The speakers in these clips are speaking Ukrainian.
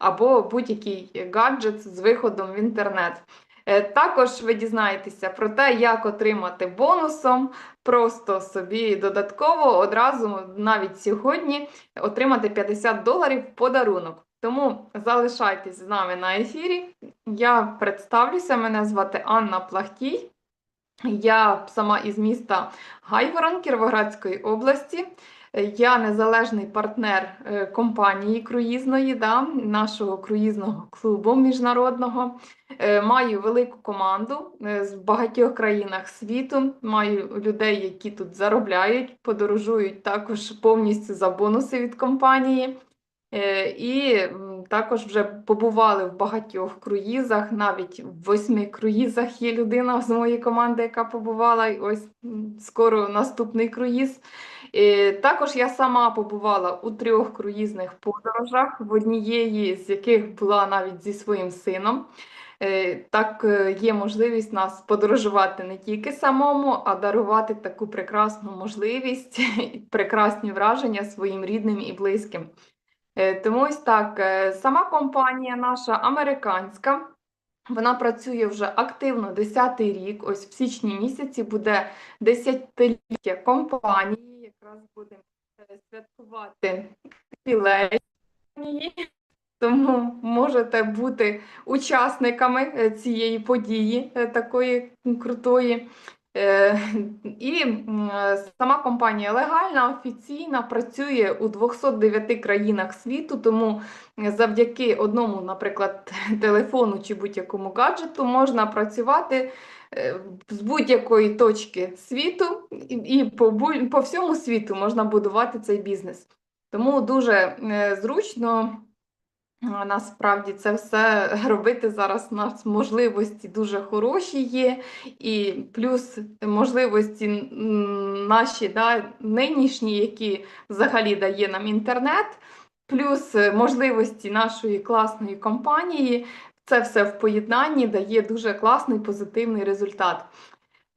або будь-який гаджет з виходом в інтернет. Е, Також ви дізнаєтеся про те, як отримати бонусом, просто собі додатково одразу, навіть сьогодні, отримати 50 доларів в подарунок. Тому залишайтесь з нами на ефірі. Я представлюся, мене звати Анна Плахтій. Я сама із міста Гайворон Кіровоградської області. Е, Я незалежний партнер е, компанії круїзної, да, нашого круїзного клубу міжнародного. Е, Маю велику команду з багатьох країнах світу. Маю людей, які тут заробляють, подорожують також повністю за бонуси від компанії. І також вже побували в багатьох круїзах, навіть в восьми круїзах є людина з моєї команди, яка побувала. І ось скоро наступний круїз. Е, Також я сама побувала у трьох круїзних подорожах, в однієї з яких була навіть зі своїм сином. Е, Так е, є можливість нас подорожувати не тільки самому, а дарувати таку прекрасну можливість, прекрасні враження своїм рідним і близьким. Тому ось так, сама компанія наша американська, вона працює вже активно 10-й рік. Ось в січні місяці буде 10-ліття компанії. Якраз будемо е, святкувати ювілей. Тому можете бути учасниками е, цієї події е, такої крутої. Е, І сама компанія легальна, офіційна, працює у 209 країнах світу, тому завдяки одному, наприклад, телефону чи будь-якому гаджету можна працювати е, з будь-якої точки світу і по, по всьому світу можна будувати цей бізнес. Тому дуже е, зручно. Насправді це все робити зараз у нас можливості дуже хороші є, і плюс можливості наші да, нинішні, які взагалі дає нам інтернет, плюс можливості нашої класної компанії. Це все в поєднанні дає дуже класний позитивний результат.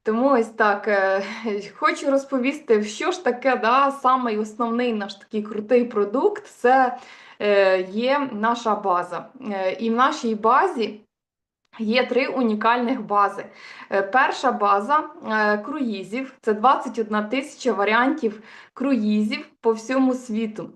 Тому ось так е, хочу розповісти, що ж таке да, самий основний наш такий крутий продукт це е, є наша база. Е, І в нашій базі є три унікальних бази. Перша база круїзів це 21 тисяча варіантів круїзів по всьому світу.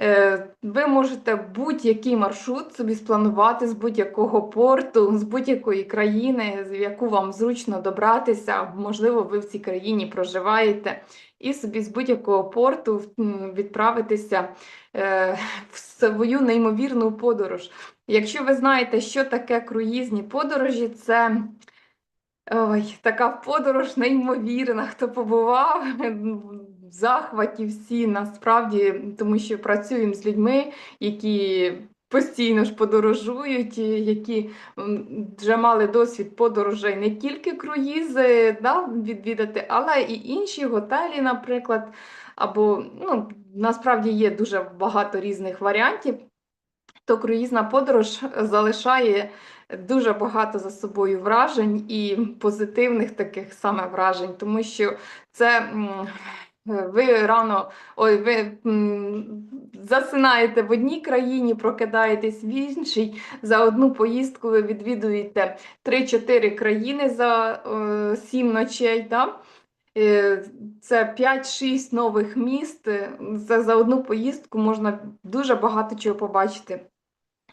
Е, Ви можете будь-який маршрут собі спланувати з будь-якого порту, з будь-якої країни, в яку вам зручно добратися. Можливо, ви в цій країні проживаєте, і собі з будь-якого порту відправитися е, в свою неймовірну подорож. Якщо ви знаєте, що таке круїзні подорожі, це ой, така подорож неймовірна. Хто побував захваті всі насправді, тому що працюємо з людьми, які постійно ж подорожують, які вже мали досвід подорожей не тільки круїзи да, відвідати, але і інші готелі, наприклад. Або ну, насправді є дуже багато різних варіантів то круїзна подорож залишає дуже багато за собою вражень і позитивних таких саме вражень, тому що це ви рано ой, ви засинаєте в одній країні, прокидаєтесь в іншій. За одну поїздку ви відвідуєте 3-4 країни за е, 7 ночей. Да? Е, Це 5-6 нових міст. Е, За, за одну поїздку можна дуже багато чого побачити.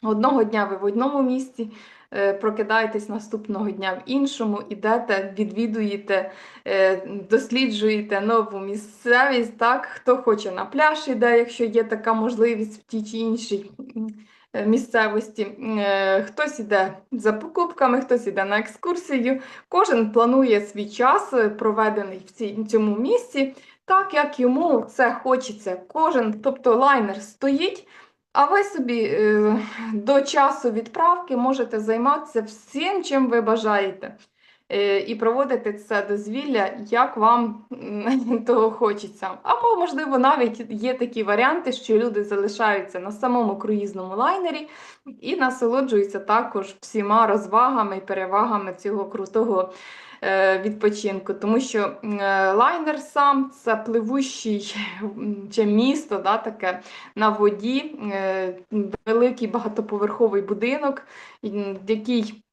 Одного дня ви в одному місці, е, прокидаєтесь наступного дня в іншому, ідете, відвідуєте, е, досліджуєте нову місцевість. Так? Хто хоче на пляж іде, якщо є така можливість в тій чи іншій е, місцевості. Хтось іде за покупками, хтось іде на екскурсію. Кожен планує свій час, проведений в цьому місці, так як йому це хочеться. Кожен, тобто лайнер стоїть. А ви собі е, до часу відправки можете займатися всім, чим ви бажаєте. Е, і проводити це дозвілля, як вам того хочеться. Або, можливо, навіть є такі варіанти, що люди залишаються на самому круїзному лайнері і насолоджуються також всіма розвагами і перевагами цього крутого е, відпочинку. Тому що е, лайнер сам це пливущий чи місто, да, таке на воді, великий багатоповерховий будинок, який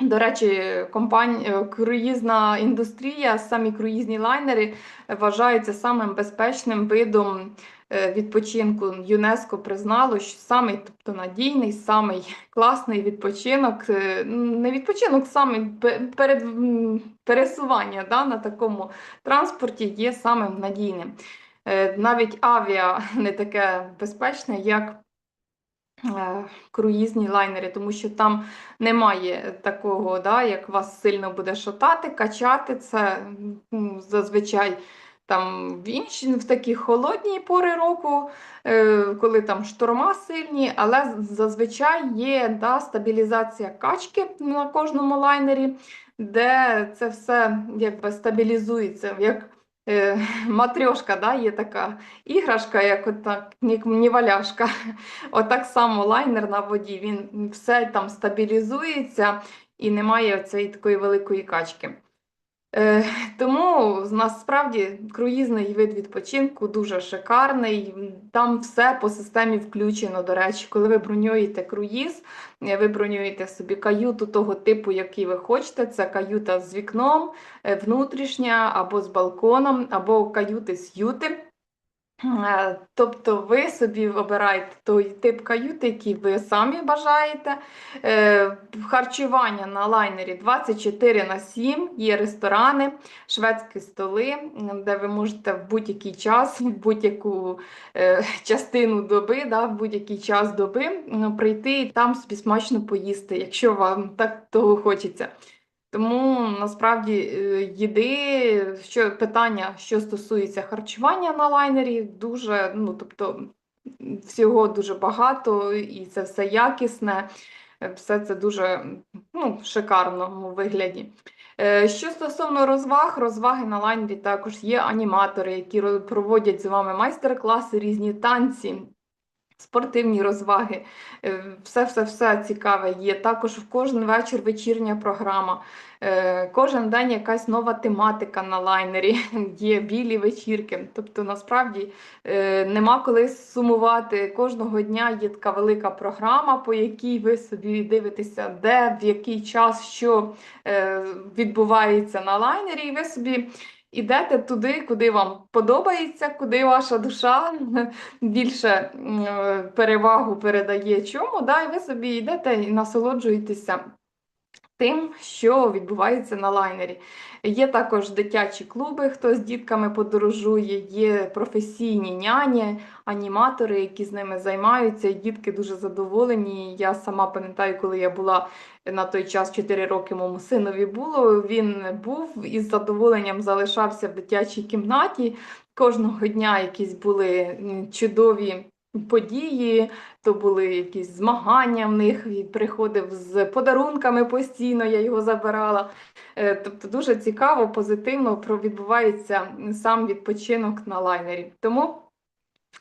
до речі, компанія, круїзна індустрія, самі круїзні лайнери вважаються самим безпечним видом е, відпочинку. ЮНЕСКО признало, що самий тобто, надійний, самий класний відпочинок, е, не відпочинок, саме перед пересування да, на такому транспорті є самим надійним. Е, Навіть авіа не таке безпечне, як е, круїзні лайнери, тому що там немає такого, да, як вас сильно буде шатати, качати. Це зазвичай там в інші в такі холодні пори року, е, коли там шторма сильні, але зазвичай є да, стабілізація качки на кожному лайнері, де це все якби стабілізується. як е, Матрьошка, да, є така іграшка, як отак, ні, ніваляшка. Отак само лайнер на воді, він все там стабілізується і немає цієї такої великої качки. Е, тому насправді круїзний вид відпочинку дуже шикарний. Там все по системі включено. До речі, коли ви бронюєте круїз, е, ви бронюєте собі каюту того типу, який ви хочете. Це каюта з вікном, е, внутрішня або з балконом, або каюти з юти. Е, Тобто ви собі обираєте той тип каюти, який ви самі бажаєте. Е, Харчування на лайнері 24 на 7, є ресторани, шведські столи, де ви можете в будь-який час, в будь-яку е, частину доби, да, в будь-який час доби прийти і там собі смачно поїсти, якщо вам так того хочеться. Тому насправді е, їди, що питання, що стосується харчування на лайнері, дуже, ну тобто всього дуже багато, і це все якісне, е, все це дуже ну, в шикарному вигляді. Е, Що стосовно розваг, розваги на лайнері також є аніматори, які проводять з вами майстер-класи, різні танці. Спортивні розваги, все-все-все цікаве є. Також в кожен вечір вечірня програма, Е, кожен день якась нова тематика на лайнері, є білі вечірки. Тобто, насправді е, нема коли сумувати. Кожного дня є така велика програма, по якій ви собі дивитеся, де, в який час, що е, відбувається на лайнері, і ви собі. Ідете туди, куди вам подобається, куди ваша душа більше е, перевагу передає чому, да, і ви собі йдете і насолоджуєтеся тим, що відбувається на лайнері. Є також дитячі клуби, хто з дітками подорожує, є професійні няні, аніматори, які з ними займаються. І дітки дуже задоволені. Я сама пам'ятаю, коли я була на той час 4 роки моєму синові було. Він був із задоволенням залишався в дитячій кімнаті. Кожного дня якісь були чудові події, то були якісь змагання в них, він приходив з подарунками постійно, я його забирала. Е, Тобто дуже цікаво, позитивно відбувається сам відпочинок на лайнері. Тому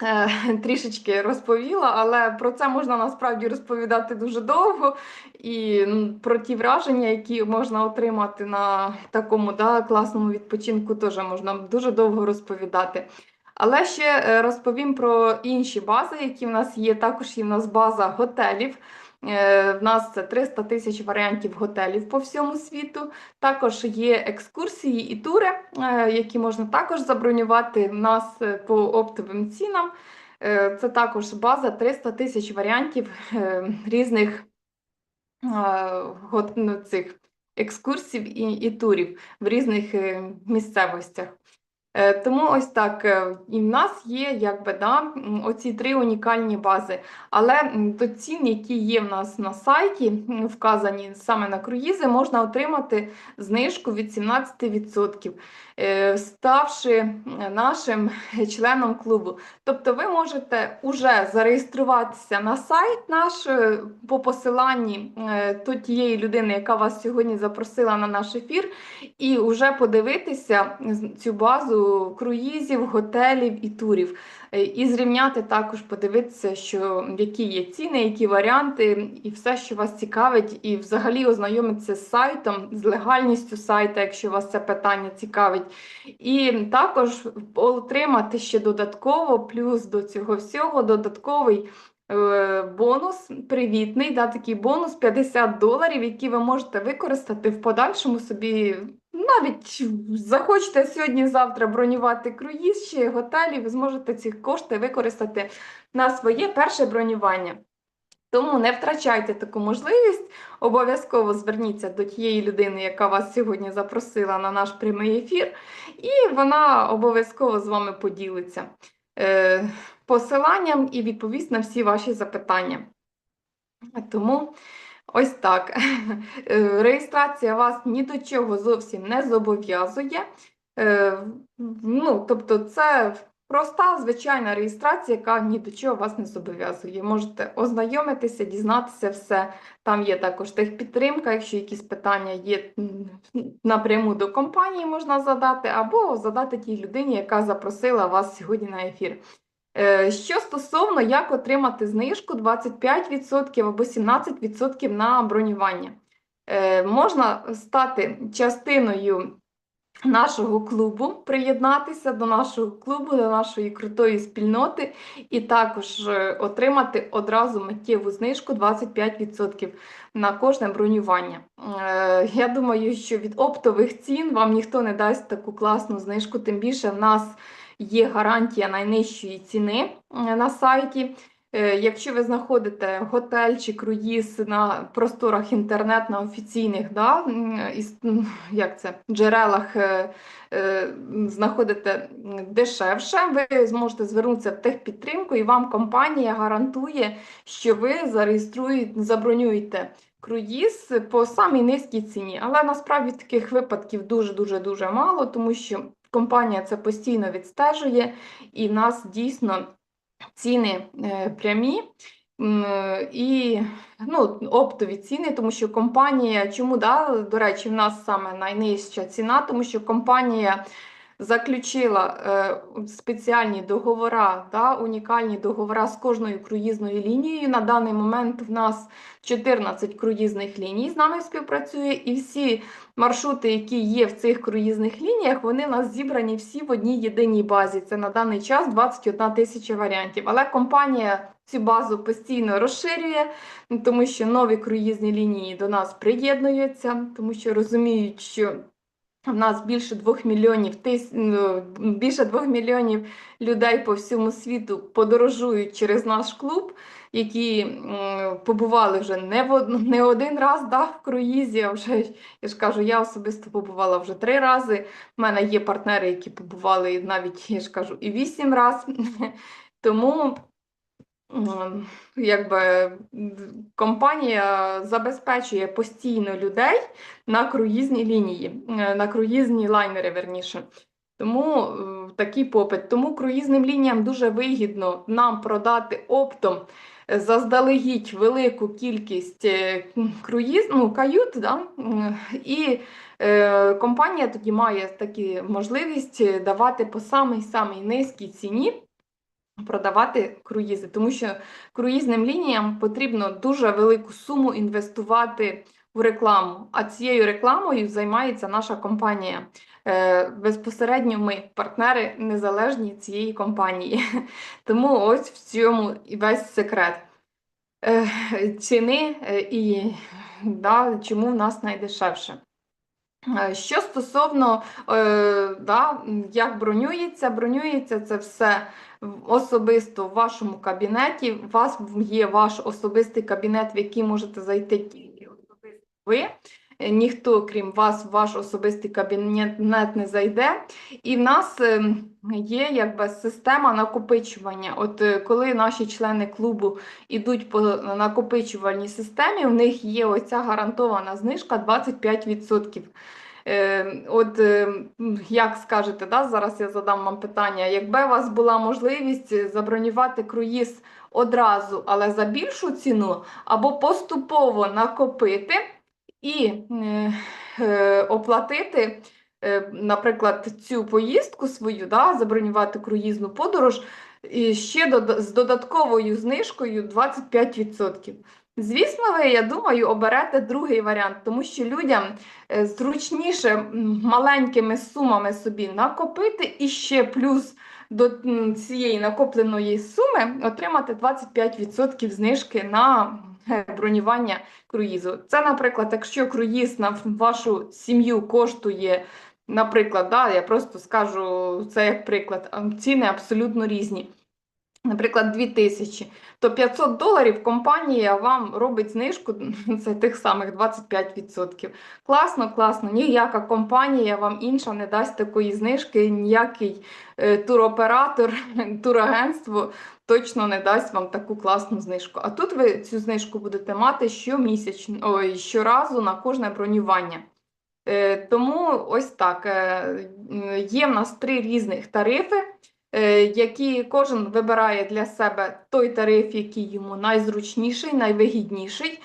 е, трішечки розповіла, але про це можна насправді розповідати дуже довго. І про ті враження, які можна отримати на такому да, класному відпочинку, теж можна дуже довго розповідати. Але ще е, розповім про інші бази, які в нас є. Також є в нас база готелів. Е, В нас це 300 тисяч варіантів готелів по всьому світу. Також є екскурсії і тури, е, які можна також забронювати в нас по оптовим цінам. Це також база 300 тисяч варіантів різних ну, цих екскурсій і, і турів в різних місцевостях. Е, Тому ось так, е, і в нас є якби да, оці три унікальні бази. Але до цін, які є в нас на сайті, вказані саме на круїзи, можна отримати знижку від 17%, е, ставши нашим членом клубу. Тобто ви можете уже зареєструватися на сайт наш е, по посиланні е, тієї людини, яка вас сьогодні запросила на наш ефір, і вже подивитися цю базу круїзів, готелів і турів. Е, І зрівняти також, подивитися, що які є ціни, які варіанти, і все, що вас цікавить, і взагалі ознайомитися з сайтом, з легальністю сайта, якщо вас це питання цікавить. І також отримати ще додатково, плюс до цього всього, додатковий е, бонус привітний, да, такий бонус 50 доларів, який ви можете використати в подальшому собі. Навіть захочете сьогодні-завтра бронювати круїз чи готелі, ви зможете ці кошти використати на своє перше бронювання. Тому не втрачайте таку можливість. Обов'язково зверніться до тієї людини, яка вас сьогодні запросила на наш прямий ефір, і вона обов'язково з вами поділиться е, посиланням і відповість на всі ваші запитання. Тому ось так. Е, Реєстрація вас ні до чого зовсім не зобов'язує. Е, Ну, тобто, це проста звичайна реєстрація, яка ні до чого вас не зобов'язує. Можете ознайомитися, дізнатися все. Там є також техпідтримка, якщо якісь питання є напряму до компанії, можна задати, або задати тій людині, яка запросила вас сьогодні на ефір. Е, Що стосовно як отримати знижку 25% або 17% на бронювання, Е, можна стати частиною нашого клубу, приєднатися до нашого клубу, до нашої крутої спільноти, і також е, отримати одразу миттєву знижку 25% на кожне бронювання. Я думаю, що від оптових цін вам ніхто не дасть таку класну знижку, тим більше в нас є гарантія найнижчої ціни е, на сайті. Е, Якщо ви знаходите готель чи круїз на просторах інтернет, на офіційних да, як це, джерелах е, знаходите дешевше, ви зможете звернутися в техпідтримку, і вам компанія гарантує, що ви зареєструєте, забронюєте круїз по самій низькій ціні. Але насправді таких випадків дуже-дуже дуже мало, тому що компанія це постійно відстежує, і в нас дійсно ціни е, прямі. е, І ну, оптові ціни, тому що компанія, чому да, до речі, в нас саме найнижча ціна, тому що компанія заключила е, спеціальні договора, да, унікальні договора з кожною круїзною лінією. На даний момент в нас 14 круїзних ліній з нами співпрацює, і всі маршрути, які є в цих круїзних лініях, вони в нас зібрані всі в одній єдиній базі. Це на даний час 21 тисяча варіантів. Але компанія цю базу постійно розширює, тому що нові круїзні лінії до нас приєднуються, тому що розуміють, що в нас більше 2 мільйонів тис... ну, більше 2 мільйонів людей по всьому світу подорожують через наш клуб, які побували вже не в од... не один раз да, в круїзі. А вже я ж кажу, я особисто побувала вже три рази. У мене є партнери, які побували навіть, я ж кажу, і вісім разів. Тому якби компанія забезпечує постійно людей на круїзні лінії, е, на круїзні лайнери, верніше. Тому е, такий попит. Тому круїзним лініям дуже вигідно нам продати оптом е, заздалегідь велику кількість круїз, ну, кают, да? і е, компанія тоді має такі можливість давати по самій самій низькій ціні. Продавати круїзи, тому що круїзним лініям потрібно дуже велику суму інвестувати в рекламу. А цією рекламою займається наша компанія. Е, Безпосередньо ми партнери незалежні цієї компанії. Тому ось в цьому і весь секрет Е, ціни е, і да, чому в нас найдешевше. Е, Що стосовно е, да, як бронюється, бронюється це все особисто в вашому кабінеті. У вас є ваш особистий кабінет, в який можете зайти тільки особисто ви. Е, ніхто, крім вас, в ваш особистий кабінет не зайде. І в нас ем, є якби система накопичування. От е, коли наші члени клубу йдуть по накопичувальній системі, в них є оця гарантована знижка 25%. Е, От е, як скажете, да, зараз я задам вам питання, якби у вас була можливість забронювати круїз одразу, але за більшу ціну, або поступово накопити і е, е, оплатити, е, наприклад, цю поїздку свою, да, забронювати круїзну подорож і ще з додатковою знижкою 25%. Звісно, ви, я думаю, оберете другий варіант, тому що людям зручніше маленькими сумами собі накопити і ще плюс до цієї накопленої суми отримати 25% знижки на бронювання круїзу. Це, наприклад, якщо круїз на вашу сім'ю коштує, наприклад, да, я просто скажу це як приклад, ціни абсолютно різні. Наприклад, 2000, то 500 доларів компанія вам робить знижку, це тих самих 25%. Класно, класно. Ніяка компанія вам інша не дасть такої знижки, ніякий е, туроператор, турагентство точно не дасть вам таку класну знижку. А тут ви цю знижку будете мати щомісячно, ой, щоразу на кожне бронювання. Е, Тому ось так. е, Є в нас три різних тарифи, які кожен вибирає для себе той тариф, який йому найзручніший, найвигідніший,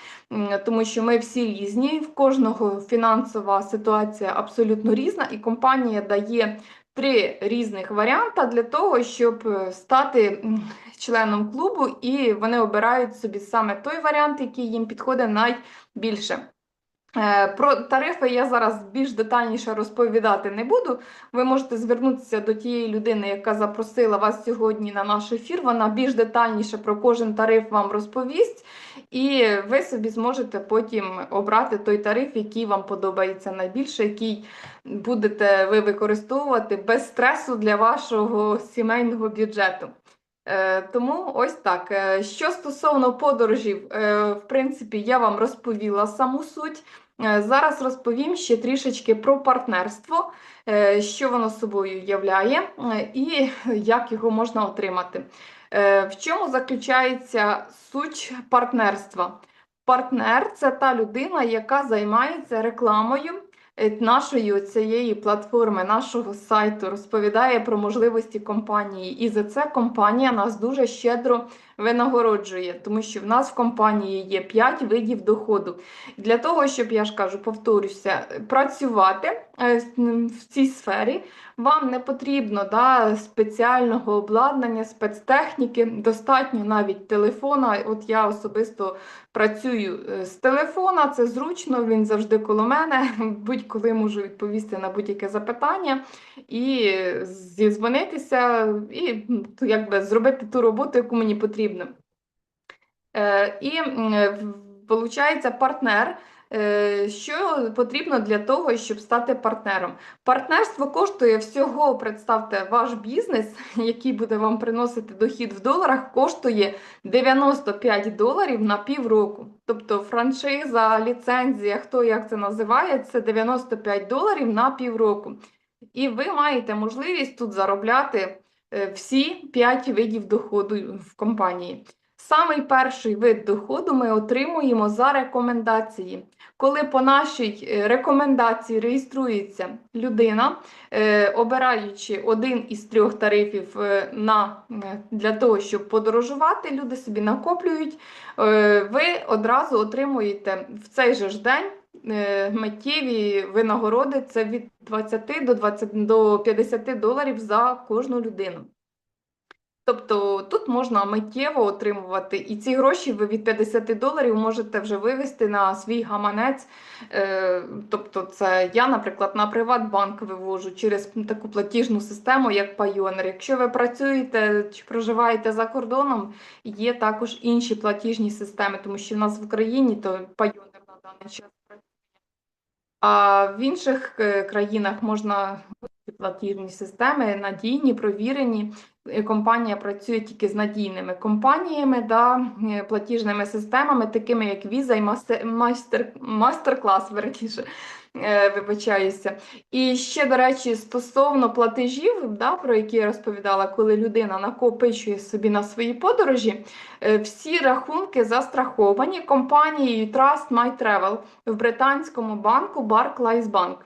тому що ми всі різні, в кожного фінансова ситуація абсолютно різна, і компанія дає три різних варіанти для того, щоб е, стати членом клубу, і вони обирають собі саме той варіант, який їм підходить найбільше. Е, Про тарифи я зараз більш детальніше розповідати не буду. Ви можете звернутися до тієї людини, яка запросила вас сьогодні на наш ефір. Вона більш детальніше про кожен тариф вам розповість, і ви собі зможете потім обрати той тариф, який вам подобається найбільше, який будете ви використовувати без стресу для вашого сімейного бюджету. Е, Тому ось так. Е, Що стосовно подорожів, в принципі, я вам розповіла саму суть. Е, Зараз розповім ще трішечки про партнерство, е, що воно собою являє е, і як його можна отримати. В чому заключається суть партнерства? Партнер це та людина, яка займається рекламою нашої цієї платформи, нашого сайту, розповідає про можливості компанії. І за це компанія нас дуже щедро винагороджує, тому що в нас в компанії є 5 видів доходу. Для того, щоб я ж кажу, повторюся, працювати е, в цій сфері, вам не потрібно да, спеціального обладнання, спецтехніки, достатньо навіть телефона. От я особисто працюю е, з телефона, це зручно, він завжди коло мене. Будь-коли можу відповісти на будь-яке запитання і зізвонитися, і якби зробити ту роботу, яку мені потрібно. Е, І виходить, партнер. Е, Що потрібно для того, щоб стати партнером? Партнерство коштує всього, представте, ваш бізнес, який буде вам приносити дохід в доларах, коштує 95 доларів на півроку. Тобто франшиза, ліцензія, хто як це називає, це 95 доларів на півроку. І ви маєте можливість тут заробляти всі 5 видів доходу в компанії. Самий перший вид доходу ми отримуємо за рекомендації. Коли по нашій е, рекомендації реєструється людина, е, обираючи один із трьох тарифів е, на, е, для того, щоб подорожувати, люди собі накоплюють, е, ви одразу отримуєте в цей же ж день е, миттєві винагороди це від 20 до 20 до 50 доларів за кожну людину. Тобто тут можна миттєво отримувати, і ці гроші ви від 50 доларів можете вже вивести на свій гаманець. Е, Тобто, це я, наприклад, на Приватбанк вивожу через таку платіжну систему, як Payoneer. Якщо ви працюєте чи проживаєте за кордоном, є також інші платіжні системи, тому що в нас в Україні то Payoneer на даний час. А в інших е, країнах можна платіжні системи надійні, провірені. Е, Компанія працює тільки з надійними компаніями, да, е, платіжними системами, такими як Visa і Master, Master, Masterclass, верніше, вибачаюся. І ще, до речі, стосовно платежів, да, про які я розповідала, коли людина накопичує собі на свої подорожі, е, всі рахунки застраховані компанією Trust My Travel в британському банку Barclays Bank.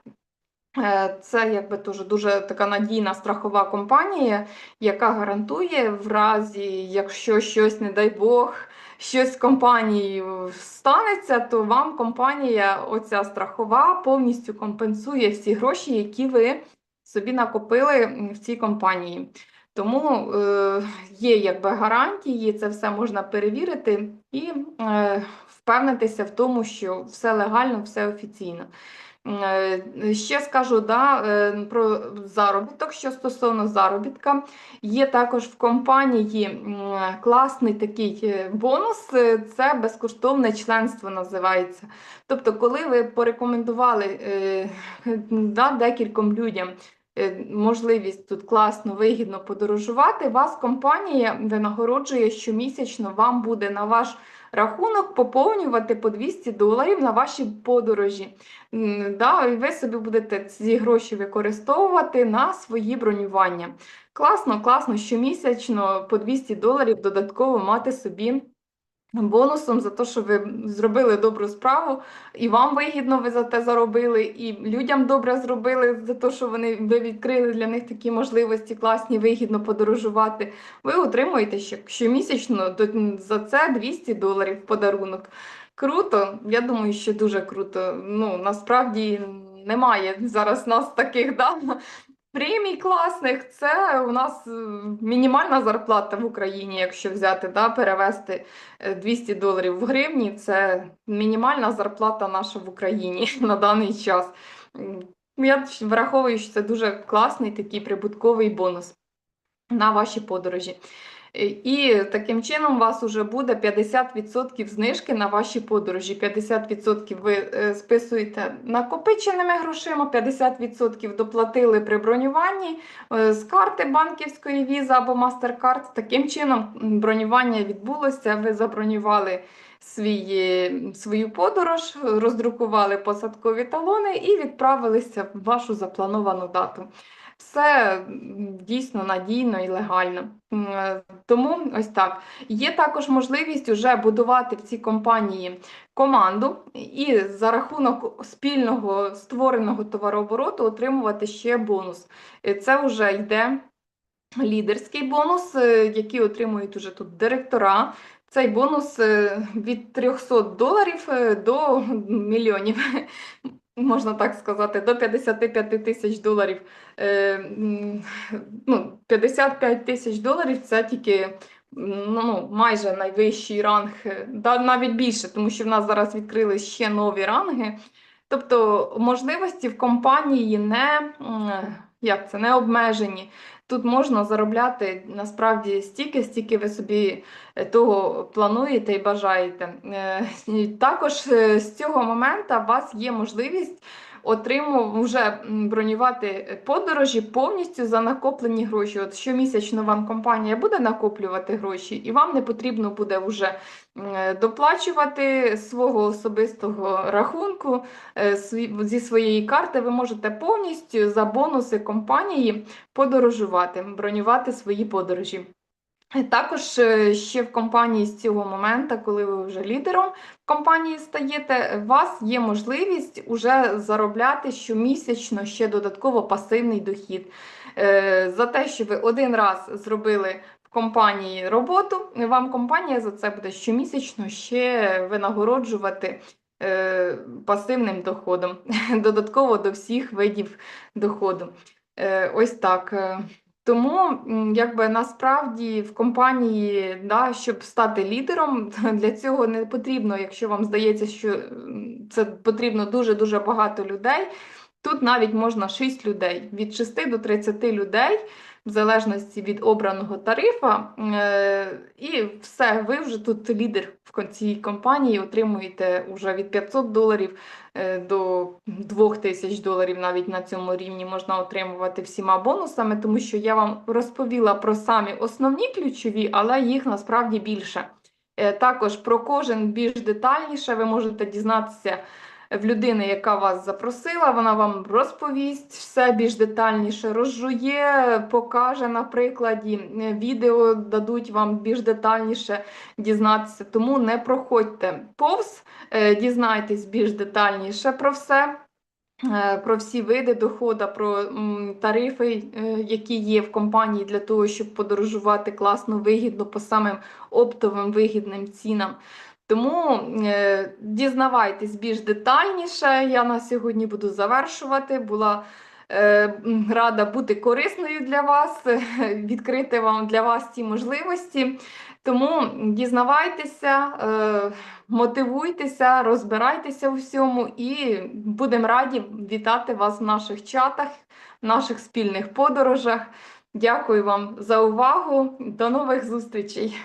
Е, Це якби дуже дуже така надійна страхова компанія, яка гарантує в разі, якщо щось, не дай Бог, щось з компанією станеться, то вам компанія, оця страхова, повністю компенсує всі гроші, які ви собі накопили в цій компанії. Тому е, є якби гарантії, це все можна перевірити і е, впевнитися в тому, що все легально, все офіційно. Е, Ще скажу да, е, про заробіток. Що стосовно заробітка, є також в компанії класний такий е, бонус, е, це безкоштовне членство називається. Тобто, коли ви порекомендували е, да, декільком людям е, можливість тут класно, вигідно подорожувати, вас компанія винагороджує щомісячно, вам буде на ваш рахунок поповнювати по 200 доларів на ваші подорожі. Да, ви собі будете ці гроші використовувати на свої бронювання. Класно, класно, щомісячно по 200 доларів додатково мати собі бонусом за те, що ви зробили добру справу, і вам вигідно ви за те заробили, і людям добре зробили за те, що вони ви відкрили для них такі можливості класні, вигідно подорожувати. Ви отримуєте ще щомісячно за це 200 доларів в подарунок. Круто, я думаю, що дуже круто. Ну, насправді немає зараз нас таких да, премій класних. Це у нас е, мінімальна зарплата в Україні, якщо взяти, да, перевести е, 200 доларів в гривні. Це мінімальна зарплата наша в Україні на даний час. Я враховую, що це дуже класний такий прибутковий бонус на ваші подорожі. І таким чином у вас вже буде 50% знижки на ваші подорожі. 50% ви е, списуєте накопиченими грошима, 50% доплатили при бронюванні е, з карти банківської Visa або MasterCard. Таким чином бронювання відбулося. Ви забронювали свій, свою подорож, роздрукували посадкові талони і відправилися в вашу заплановану дату. Все дійсно надійно і легально. Е, Тому ось так. Є також можливість уже будувати в цій компанії команду і за рахунок спільного створеного товарообороту отримувати ще бонус. Це вже йде лідерський бонус, е, який отримують уже тут директора. Цей бонус е, від 300 доларів до мільйонів, можна так сказати, до 55 тисяч доларів. Е, Ну, 55 тисяч доларів це тільки ну, майже найвищий ранг, е, навіть більше, тому що в нас зараз відкрили ще нові ранги. Тобто можливості в компанії не, як це, не обмежені. Тут можна заробляти насправді стільки, стільки ви собі е, того плануєте і бажаєте. Е, Також е, з цього моменту у вас є можливість отримувати вже бронювати подорожі повністю за накоплені гроші. От щомісячно вам компанія буде накоплювати гроші, і вам не потрібно буде вже доплачувати свого особистого рахунку е, зі своєї карти. Ви можете повністю за бонуси компанії подорожувати, бронювати свої подорожі. Також е, ще в компанії з цього моменту, коли ви вже лідером компанії стаєте, у вас є можливість уже заробляти щомісячно ще додатково пасивний дохід. Е, За те, що ви один раз зробили в компанії роботу, вам компанія за це буде щомісячно ще винагороджувати е, пасивним доходом, додатково до всіх видів доходу. Ось так. Тому якби насправді в компанії, да, щоб стати лідером, для цього не потрібно, якщо вам здається, що це потрібно дуже-дуже багато людей. Тут навіть можна 6 людей, від 6 до 30 людей в залежності від обраного тарифа. Е, І все, ви вже тут лідер в цій компанії, отримуєте вже від 500 доларів е, до 2000 доларів навіть на цьому рівні можна отримувати всіма бонусами, тому що я вам розповіла про самі основні ключові, але їх насправді більше. Е, Також про кожен більш детальніше ви можете дізнатися в людини, яка вас запросила, вона вам розповість все більш детальніше, розжує, покаже на прикладі, е, відео дадуть вам більш детальніше дізнатися. Тому не проходьте повз, е, дізнайтесь більш детальніше про все. е, Про всі види доходу, про тарифи, які є в компанії для того, щоб подорожувати класно, вигідно по самим оптовим вигідним цінам. Тому е, дізнавайтесь більш детальніше. Я на сьогодні буду завершувати. Була е, рада бути корисною для вас, відкрити вам для вас ці можливості. Тому дізнавайтеся, е, мотивуйтеся, розбирайтеся у всьому і будемо раді вітати вас в наших чатах, в наших спільних подорожах. Дякую вам за увагу. До нових зустрічей!